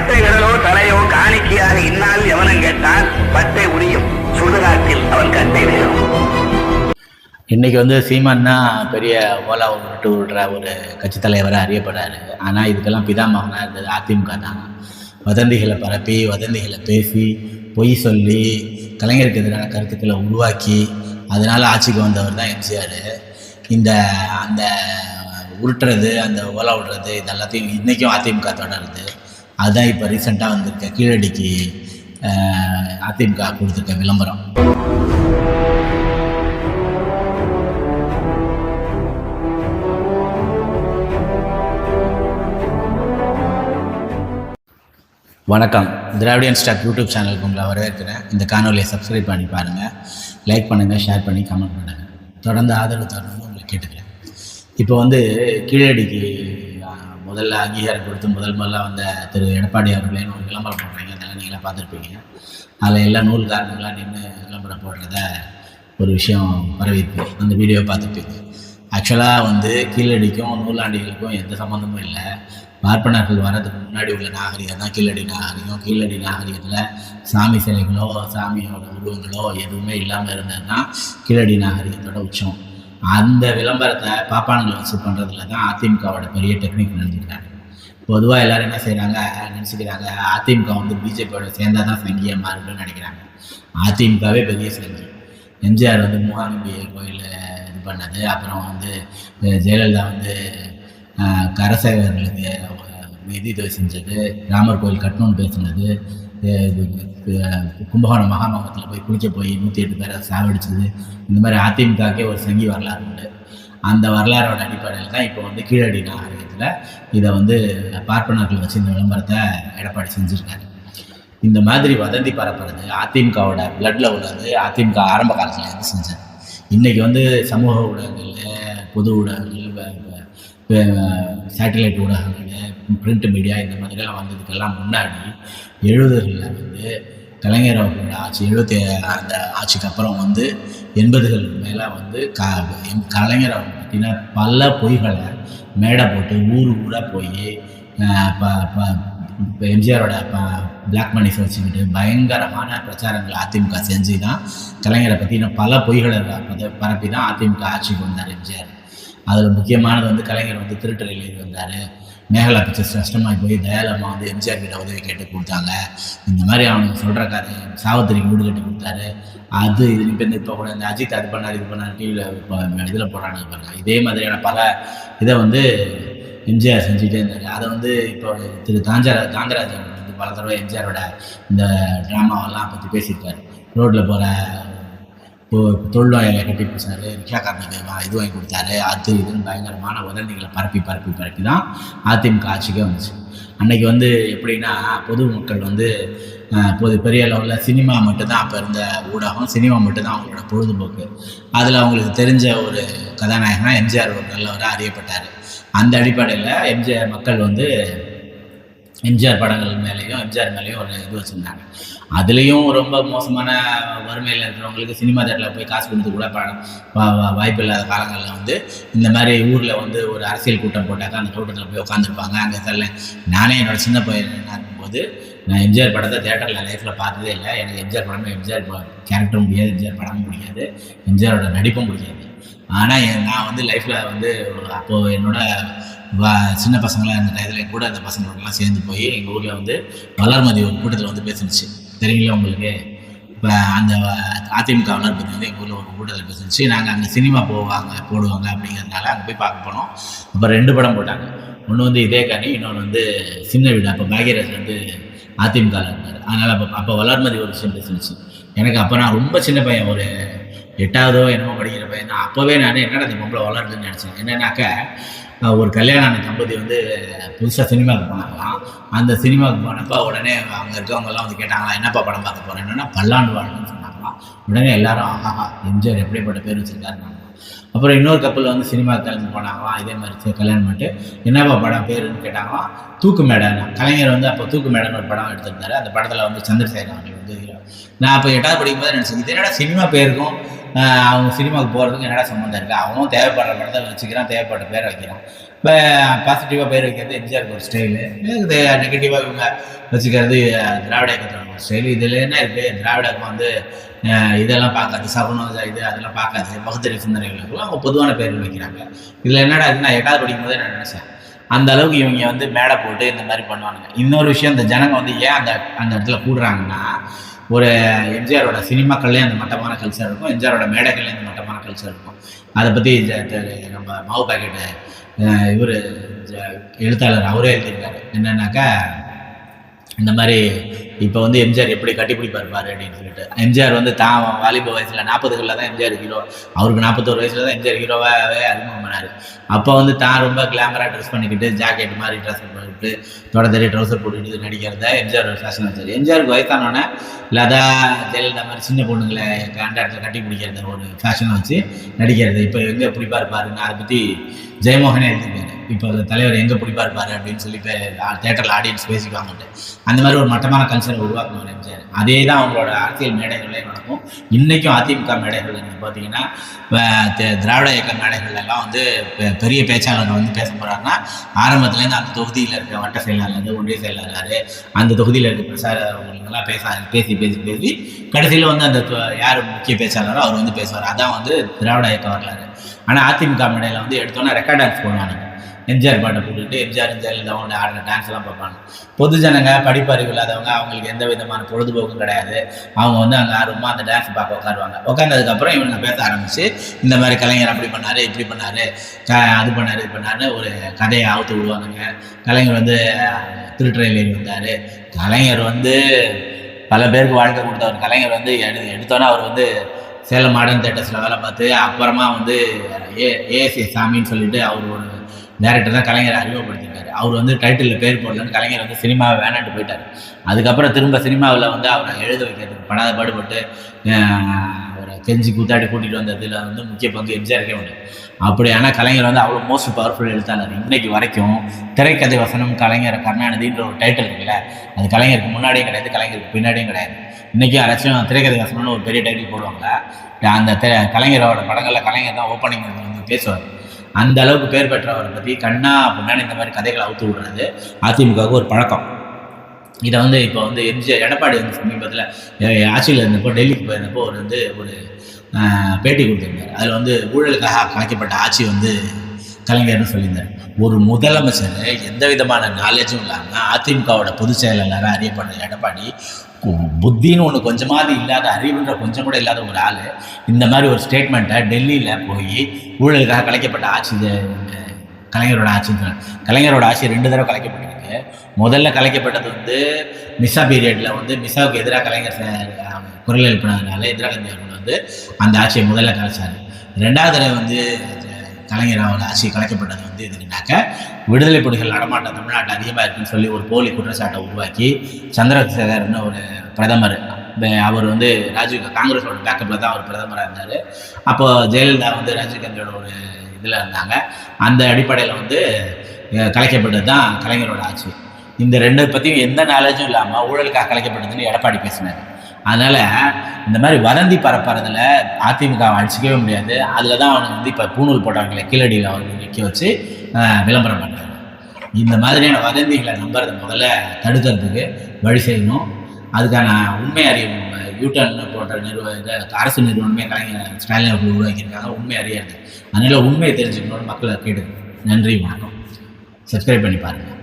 பட்டை விரலோ தலையோ காணிக்கையாக இன்னால் எவனும் கேட்டால் பட்டை உரியும். சுடுகாட்டில் அவன் கட்டை வேறும் இன்னைக்கு வந்து சீமான்னா பெரிய ஓலா விட்டு விடுற ஒரு கட்சி தலைவராக அறியப்படுறாரு. ஆனால் இதுக்கெல்லாம் பிதாமகனாக இருந்தது அதிமுக தான். வதந்திகளை பரப்பி வதந்திகளை பேசி பொய் சொல்லி கலைஞருக்கு எதிரான கருத்துக்களை உருவாக்கி அதனால ஆட்சிக்கு வந்தவர் தான் எம்ஜிஆர். இந்த அந்த உருட்டுறது அந்த ஓலா விடுறது இது எல்லாத்தையும் இன்றைக்கும் அதிமுக தொடருது. அதுதான் இப்போ ரீசெண்டாக வந்திருக்க கீழடிக்கு அதிமுக கொடுத்துருக்க விளம்பரம். வணக்கம். திராவிடியன் ஸ்டாக் யூடியூப் சேனலுக்கு உங்களை வரவேற்கிறேன். இந்த காணொலியை சப்ஸ்கிரைப் பண்ணி பாருங்கள் லைக் பண்ணுங்கள் ஷேர் பண்ணி கமெண்ட் பண்ணுங்கள் தொடர்ந்து ஆதரவு தரணும்னு உங்களை கேட்டுக்கிறேன். இப்போ வந்து கீழடிக்கு முதல்ல அங்கீகாரம் கொடுத்து முதல் முதல்ல வந்த திரு எடப்பாடி அவர்களே ஒரு விளம்பரம் போடுறீங்க அதெல்லாம் நீங்களாம் பார்த்துருப்பீங்க. அதில் எல்லா நூல்காரங்களாம் நின்று விளம்பரம் போடுறத ஒரு விஷயம் பரவிருக்கு அந்த வீடியோ பார்த்துருப்பீங்க. ஆக்சுவலாக வந்து கீழடிக்கும் நூலாண்டிகளுக்கும் எந்த சம்மந்தமும் இல்லை. பார்ப்பனர்கள் வர்றதுக்கு முன்னாடி உள்ள நாகரிகம் தான் கீழடி நாகரிகம். கீழடி நாகரிகத்தில் சாமி சிலைகளோ சாமியோட உருவங்களோ எதுவுமே இல்லாமல் இருந்தது தான் கீழடி நாகரிகத்தோட உச்சம். அந்த விளம்பரத்தை பாப்பான்களை வச்சு பண்ணுறதுல தான் அதிமுகவோட பெரிய டெக்னிக் நினைஞ்சுக்கிறாங்க பொதுவாக எல்லாரும் என்ன செய்கிறாங்க நினச்சிக்கிறாங்க அதிமுக வந்து பிஜேபியோட சேர்ந்தா தான் சங்கியாக மாறணும்னு நினைக்கிறாங்க. அதிமுகவே பெரிய சங்கி. எம்ஜிஆர் வந்து மூகானம்பி கோயில் இது பண்ணது. அப்புறம் வந்து ஜெயலலிதா வந்து கரசேகர்களுக்கு நிதி உதவி செஞ்சது ராமர் கோயில் கட்டணும்னு பேசினது கும்பகோணம் மகாமகத்தில் போய் குளிக்க போய் நூற்றி எட்டு பேரை சாவடிச்சது இந்த மாதிரி அதிமுகக்கே ஒரு சங்கி வரலாறு உண்டு. அந்த வரலாறோட அடிப்படையில் தான் இப்போ வந்து கீழடி நாகரிகத்தில் இதை வந்து பார்ப்பனர்கள் வச்சு இந்த விளம்பரத்தை எடப்பாடி செஞ்சுருக்காரு. இந்த மாதிரி வதந்தி பரப்புறது அதிமுகவோட பிளட்டில் உள்ளது அதிமுக ஆரம்ப காலத்தில் இருந்து செஞ்சது. இன்றைக்கி வந்து சமூக ஊடகங்கள் பொது ஊடகங்கள் சேட்டலைட் ஊடகங்கள் பிரிண்ட் மீடியா இந்த மாதிரிலாம் வந்ததுக்கெல்லாம் முன்னாடி எழுபதுகளில் வந்து கலைஞர் அவர்களோட ஆட்சி எழுபத்தி அந்த ஆட்சிக்கு அப்புறம் வந்து எண்பதுகள் மேலே வந்து க கலைஞர் அவங்க பற்றின பல பொய்களை மேடை போட்டு ஊர் ஊராக போய் ப ப இப்போ எம்ஜிஆரோட பிளாக் மணி வச்சுக்கிட்டு பயங்கரமான பிரச்சாரங்களை அதிமுக செஞ்சு தான் கலைஞரை பற்றி இன்னும் பல பொய்களை பரப்பி தான் அதிமுக ஆட்சிக்கு வந்தார் எம்ஜிஆர். அதில் முக்கியமானது வந்து கலைஞர் வந்து திருட்டுறையில் எழுதி வந்தார். மேகலா பிக்சர்ஸ் கஷ்டமாக போய் தயாலம்மா வந்து எம்ஜிஆர் கிட்ட உதவி கேட்டு கொடுத்தாங்க. இந்த மாதிரி அவனுக்கு சொல்கிற கதை சாவத்திரிக்கு வீடு கட்டி கொடுத்தாரு. அது இது இப்போ இப்போ கூட இந்த அஜித் அது பண்ணார் இது பண்ணார் டிவியில் இப்போ இதில் போடுறாங்க பாருங்க. இதே மாதிரியான பல இதை வந்து எம்ஜிஆர் செஞ்சுட்டே இருந்தார். அதை வந்து இப்போ திரு காஞ்சரா காந்தராஜ் அவர்கள் வந்து பல தடவை எம்ஜிஆரோட இந்த ட்ராமாவெல்லாம் பற்றி பேசியிருக்காரு. ரோட்டில் போகிற தொழிலாளர்களை கட்டி பேசினாரு ரிக்ஷாக்காரனுக்கு இது வாங்கி கொடுத்தாரு அது இதுன்னு பயங்கரமான வதந்திகளை பரப்பி பரப்பி பரப்பி தான் அதிமுக ஆட்சிக்கே வந்துச்சு. அன்னைக்கு வந்து எப்படின்னா பொதுமக்கள் வந்து பொது பெரிய லெவலில் சினிமா மட்டும்தான் அப்போ இருந்த ஊடகம் சினிமா மட்டும்தான் அவங்களோட பொழுதுபோக்கு. அதில் அவங்களுக்கு தெரிஞ்ச ஒரு கதாநாயகனா எம்ஜிஆர் ஒரு நல்லவராக அறியப்பட்டார். அந்த அடிப்படையில் எம்ஜிஆர் மக்கள் வந்து எம்ஜிஆர் படங்கள் மேலேயும் எம்ஜிஆர் மேலேயும் ஒரு இது வச்சுருந்தாங்க. அதுலேயும் ரொம்ப மோசமான வறுமையில் இருக்கிறவங்களுக்கு சினிமா தேட்டரில் போய் காசு கொடுத்து கூட படம் வாய்ப்பு இல்லாத காலங்களில் வந்து இந்த மாதிரி ஊரில் வந்து ஒரு அரசியல் கூட்டம் போட்டாக்கா அந்த கூட்டத்தில் போய் உட்காந்துருப்பாங்க அங்கே தெரியல நானே என்னோட சின்ன பையனாக இருக்கும்போது நான் எம்ஜிஆர் படத்தை தேட்டரில் லைஃப்பில் பார்த்ததே இல்லை. எனக்கு எம்ஜிஆர் படமும் எம்ஜிஆர் கேரக்டரும் முடியாது எம்ஜிஆர் படமும் பிடிக்காது எம்ஜிஆரோட நடிப்பும் பிடிக்காது ஆனால் நான் வந்து லைஃப்பில் வந்து அப்போது என்னோடய வா சின்ன பசங்களாம் இருந்த டயத்தில் கூட அந்த பசங்களோடலாம் சேர்ந்து போய் எங்கள் ஊரில் வந்து வளர்மதி ஒரு கூட்டத்தில் வந்து பேசுனுச்சு. தெரியுங்களா உங்களுக்கு? இப்போ அந்த அதிமுக வளர்மதி வந்து எங்கள் ஊரில் ஒரு கூட்டத்தில் பேசுனுச்சு. நாங்கள் அங்கே சினிமா போவாங்க போடுவாங்க அப்படிங்கிறதுனால அங்கே போய் பார்க்க போனோம். அப்போ ரெண்டு படம் போட்டாங்க. ஒன்று வந்து இதே கனி இன்னொன்று வந்து சின்ன வீடு. அப்போ பாக்யராஜ் வந்து அதிமுகவில் இருந்தார். அதனால் அப்போ அப்போ வளர்மதி ஒரு விஷயம் பேசுனுச்சு. எனக்கு அப்போ நான் ரொம்ப சின்ன பையன் ஒரு எட்டாவதோ என்னமோ படிக்கிற பையன் அப்போவே நான் என்னடா இந்த பொம்பளை வளருதுன்னு நினச்சேன். என்னன்னாக்க ஒரு கல்யாணம் ஆன தம்பதி வந்து புதுசாக சினிமாவுக்கு போனாங்களாம். அந்த சினிமாவுக்கு போனப்போ உடனே அங்கே இருக்கவங்கெல்லாம் வந்து கேட்டாங்களா என்னப்பா படம் பார்க்க போகிறேன் என்னன்னா பல்லாண்டு வாழ்ன்னு சொன்னாங்களாம். உடனே எல்லாரும் ஆஹா எம்ஜிஆர் எப்படிப்பட்ட பேர் வச்சிருக்காருன்னாங்க அப்புறம் இன்னொரு கப்பல் வந்து சினிமா கிளம்பி போனாங்களாம். இதே மாதிரி கல்யாணம் பண்ணிட்டு என்னப்பா படம் பேருன்னு கேட்டாங்களாம். தூக்கு மேடம் கலைஞர் வந்து அப்போ தூக்கு மேடம் ஒரு படம் எடுத்திருந்தாரு. அந்த படத்தில் வந்து சந்திரசேகர் அவர்கள் வந்து நான் அப்போ எட்டாவது படிக்கும்போது நினச்சேன் இது என்னடா சினிமா பேருக்கும்? அவங்க சினிமாவுக்கு போகிறதுக்கு என்னடா சம்மந்தம் இருக்குது அவனும் தேவைப்படுற படத்தை வச்சுக்கிறான் தேவைப்பட்ட பேரை வைக்கிறான். இப்போ பாசிட்டிவாக பேர் வைக்கிறது எம்ஜிஆருக்கு ஒரு ஸ்டைலு நெகட்டிவாக இவங்க வச்சுக்கிறது திராவிட இயக்கத்தோட ஒரு ஸ்டைல் இதில் என்ன இருக்குது திராவிடம் வந்து இதெல்லாம் பார்க்காது. சகுனம் இது அதெல்லாம் பார்க்காது. பகுத்தறி சிந்தனைகளுக்கு அவங்க பொதுவான பேர்கள் வைக்கிறாங்க. இதில் என்னடா இது? நான் எட்டாவது படிக்கும் போதே நான் நினச்சேன். அந்த அளவுக்கு இவங்க வந்து மேடை போட்டு இந்த மாதிரி பண்ணுவானுங்க. இன்னொரு விஷயம் இந்த ஜனங்க வந்து ஏன் அந்த அந்த இடத்துல கூடுறாங்கன்னா ஒரு எம்ஜிஆரோட சினிமாக்கள்லேயே அந்த மட்டமான கல்ச்சர் இருக்கும். எம்ஜிஆரோட மேடைகள்லேயே அந்த மட்டமான கல்ச்சர் இருக்கும். அதை பற்றி நம்ம மாவு பாக்கெட்டு இவர் எழுத்தாளர் அவரே எழுதியிருக்காரு. என்னென்னாக்கா இந்த மாதிரி இப்போ வந்து எம்ஜிஆர் எப்படி கட்டிப்பிடிப்பார் பாரு அப்படின்னு சொல்லிட்டு. எம்ஜிஆர் வந்து தான் வாலிப வயசில் நாற்பதுகளில் தான் எம்ஜிஆர் ஹீரோ அவருக்கு நாற்பத்தோரு வயசில் தான் எம்ஜிஆர் ஹீரோவாகவே அறிமுகம் பண்ணார். அப்போ வந்து தான் ரொம்ப கிளாமராக ட்ரெஸ் பண்ணிக்கிட்டு ஜாக்கெட் மாதிரி ட்ரெஸ் பண்ணிக்கிட்டு தொட தெரிய ட்ரௌசர் போட்டுக்கிட்டு நடிக்கிறத எம்ஜிஆர் ஃபேஷன் வச்சார். எம்ஜிஆருக்கு வயசானோடனே லதா ஜெயலலிதா மாதிரி சின்ன பொண்ணுங்களை கண்டாரத்தில் கட்டி பிடிக்கிறது ஒரு ஃபேஷனை வச்சு நடிக்கிறது. இப்போ எங்கே பிடிப்பார் பாருங்க அதை பற்றி ஜெயமோகனே எழுதிருக்காரு இப்போ அந்த தலைவர் எங்கே பிடிப்பா இருப்பார் அப்படின்னு சொல்லி தேட்டரில் ஆடியன்ஸ் பேசிக்குவாங்கட்டு அந்த மாதிரி ஒரு மட்டமான கல்ச்சரை உருவாக்கணும் எம்ஜிஆர் அதே தான் அவங்களோட அரசியல் மேடைகளே நடக்கும். இன்றைக்கும் அதிமுக மேடைகள் நீங்கள் பார்த்தீங்கன்னா திராவிட இயக்க மேடைகள்லாம் வந்து பெ- பெரிய பேச்சாளர் வந்து பேச போகிறாருன்னா ஆரம்பத்துலேருந்து அந்த தொகுதியில் இருக்க வட்ட செயலாளர் ஒன்றிய செயலாளர் அந்த தொகுதியில் இருக்க பிரச்சாரவங்களுக்கெல்லாம் பேச பேசி பேசி பேசி கடைசியில் வந்து அந்த தொ- யார் முக்கிய பேச்சாளரோ அவர் வந்து பேசுவார். அதான் வந்து திராவிட இயக்க வரலாறு. ஆனால் அதிமுக மேடையில் வந்து எடுத்தோன்னே ரெக்கார்ட் டான்ஸ் போடுவாங்க எம்ஜிஆர் பாட்டை போட்டுக்கிட்டு எம்ஜிஆர் ஜெயலலிதாவோட ஆடுற டான்ஸ் எல்லாம் பார்ப்பாங்க. பொது ஜனங்க படிப்பறிவு இல்லாதவங்க அவங்களுக்கு எந்த விதமான பொழுதுபோக்கும் கிடையாது. அவங்க வந்து அங்கே ஆர்வமாக அந்த டான்ஸ் பார்க்க உட்காருவாங்க. உட்காந்ததுக்கப்புறம் இவங்க பேச ஆரம்பிச்சு இந்த மாதிரி கலைஞர் அப்படி பண்ணாரு இப்படி பண்ணாரு க அது பண்ணாரு இது பண்ணார் ஒரு கதையை அவுத்து விடுவானுங்க. கலைஞர் வந்து திருட்டுறையில் வந்தார் கலைஞர் வந்து பல பேருக்கு வாழ்க்கை கொடுத்தவர். கலைஞர் வந்து எடு எடுத்தோன்னே அவர் வந்து சேலம் மாடர்ன் தேட்டர்ஸில் வேலை பார்த்து அப்புறமா வந்து ஏ ஏஎஸ்ஏ சாமின்னு சொல்லிட்டு அவர் ஒரு டேரக்டர் தான் கலைஞரை அறிமுகப்படுத்திட்டார் அவர் வந்து டைட்டிலில் பேர் போடலன்னு கலைஞர் வந்து சினிமாவை வேணான்ட்டு போயிட்டார். அதுக்கப்புறம் திரும்ப சினிமாவில் வந்து அவரை எழுத வைக்கிறதுக்கு படாத பாடுபட்டு அவரை கெஞ்சி கூத்தாடி கூட்டிகிட்டு வந்ததில் வந்து முக்கிய பங்கு எம்ஜிஆருக்கே உண்டு. அப்படி ஆனால் கலைஞர் வந்து அவ்வளோ மோஸ்ட் பவர்ஃபுல் எழுத்தாளர். இன்னைக்கு வரைக்கும் திரைக்கதை வசனம் கலைஞர் கருணாநிதின்ற ஒரு டைட்டில் இருக்குல்ல அது கலைஞருக்கு முன்னாடியும் கிடையாது கலைஞருக்கு பின்னாடியும் கிடையாது. இன்றைக்கி யாராச்சும் திரைக்கதை வசனம்னு ஒரு பெரிய டைட்டில் போடுவாங்க அந்த தெ கலைஞரோட படங்களில் கலைஞர் தான் ஓப்பனிங் வந்து பேசுவார். அந்த அளவுக்கு பேர் பெற்றவரை பற்றி கண்ணா அப்படின்னா இந்த மாதிரி கதைகளை அவுத்து விடுறது அதிமுகவுக்கு ஒரு பழக்கம். இதை வந்து இப்போ வந்து எம்ஜிஆர் எடப்பாடி வந்து சமீபத்தில் ஆட்சியில் இருந்தப்போ டெல்லிக்கு போயிருந்தப்போ ஒரு வந்து ஒரு பேட்டி கொடுத்துருந்தார். அதில் வந்து ஊழலுக்காக கலைக்கப்பட்ட ஆட்சி வந்து கலைஞர்னு சொல்லியிருந்தார். ஒரு முதலமைச்சர் எந்த விதமான நாலேஜும் இல்லாமல் அதிமுகவோட பொதுச் செயலாளராக அறியப்படுற எடப்பாடி புத்தின்னு ஒன்று கொஞ்சமாவது இல்லாத அறிவுன்ற கொஞ்சம் கூட இல்லாத ஒரு ஆள் இந்த மாதிரி ஒரு ஸ்டேட்மெண்ட்டை டெல்லியில் போய் ஊழலுக்காக கலைக்கப்பட்ட ஆட்சி கலைஞரோட ஆட்சி கலைஞரோட ஆட்சி ரெண்டு தடவை கலைக்கப்பட்டிருக்கு. முதல்ல கலைக்கப்பட்டது வந்து மிஸ்ஸா பீரியடில் வந்து மிஸ்ஸாவுக்கு எதிராக கலைஞர் குரல் எழுப்பினதுனால எதிராக வந்து அந்த ஆட்சியை முதல்ல கலைச்சார். ரெண்டாவது தடவை வந்து கலைஞர் அவரோட ஆட்சி கலைக்கப்பட்டது வந்து எதுக்குனாக்க விடுதலை புலிகள் நடமாட்டம் தமிழ்நாட்டில் அதிகமாக இருக்குன்னு சொல்லி ஒரு போலி குற்றச்சாட்டை உருவாக்கி சந்திரசேகர்னு ஒரு பிரதமர் அவர் வந்து ராஜீவ் காங்கிரஸோட பேக்கப்பில் தான் அவர் பிரதமராக இருந்தார். அப்போ ஜெயலலிதா வந்து ராஜீவ்காந்தியோட ஒரு இதில் இருந்தாங்க. அந்த அடிப்படையில் வந்து கலைக்கப்பட்டது தான் கலைஞரோட ஆட்சி. இந்த ரெண்டு பற்றியும் எந்த நாலேஜும் இல்லாமல் ஊழலுக்காக கலைக்கப்பட்டதுன்னு எடப்பாடி பேசினார். அதனால் இந்த மாதிரி வதந்தி பரப்புறதுல அதிமுக அழிச்சிக்கவே முடியாது. அதில் தான் அவனுக்கு வந்து இப்போ பூணூல் போட்டவங்களை கீழடியில் வந்து நிற்க வச்சு விளம்பரம் பண்ணுறாங்க இந்த மாதிரியான வதந்திகளை நம்புறதை முதல்ல தடுக்கிறதுக்கு வழி செய்யணும். அதுக்கான உண்மை அறிவு யூட்டர்ன் போன்ற நிறுவனங்கள் அரசு நிறுவனமே கலைஞர் ஸ்டாலின் அவர்கள் உருவாக்கியிருக்காங்க. உண்மை அறியாது. அதனால் உண்மையை தெரிஞ்சுக்கணும்னு மக்களை கேட்டு நன்றி வணக்கம். சப்ஸ்கிரைப் பண்ணி பாருங்கள்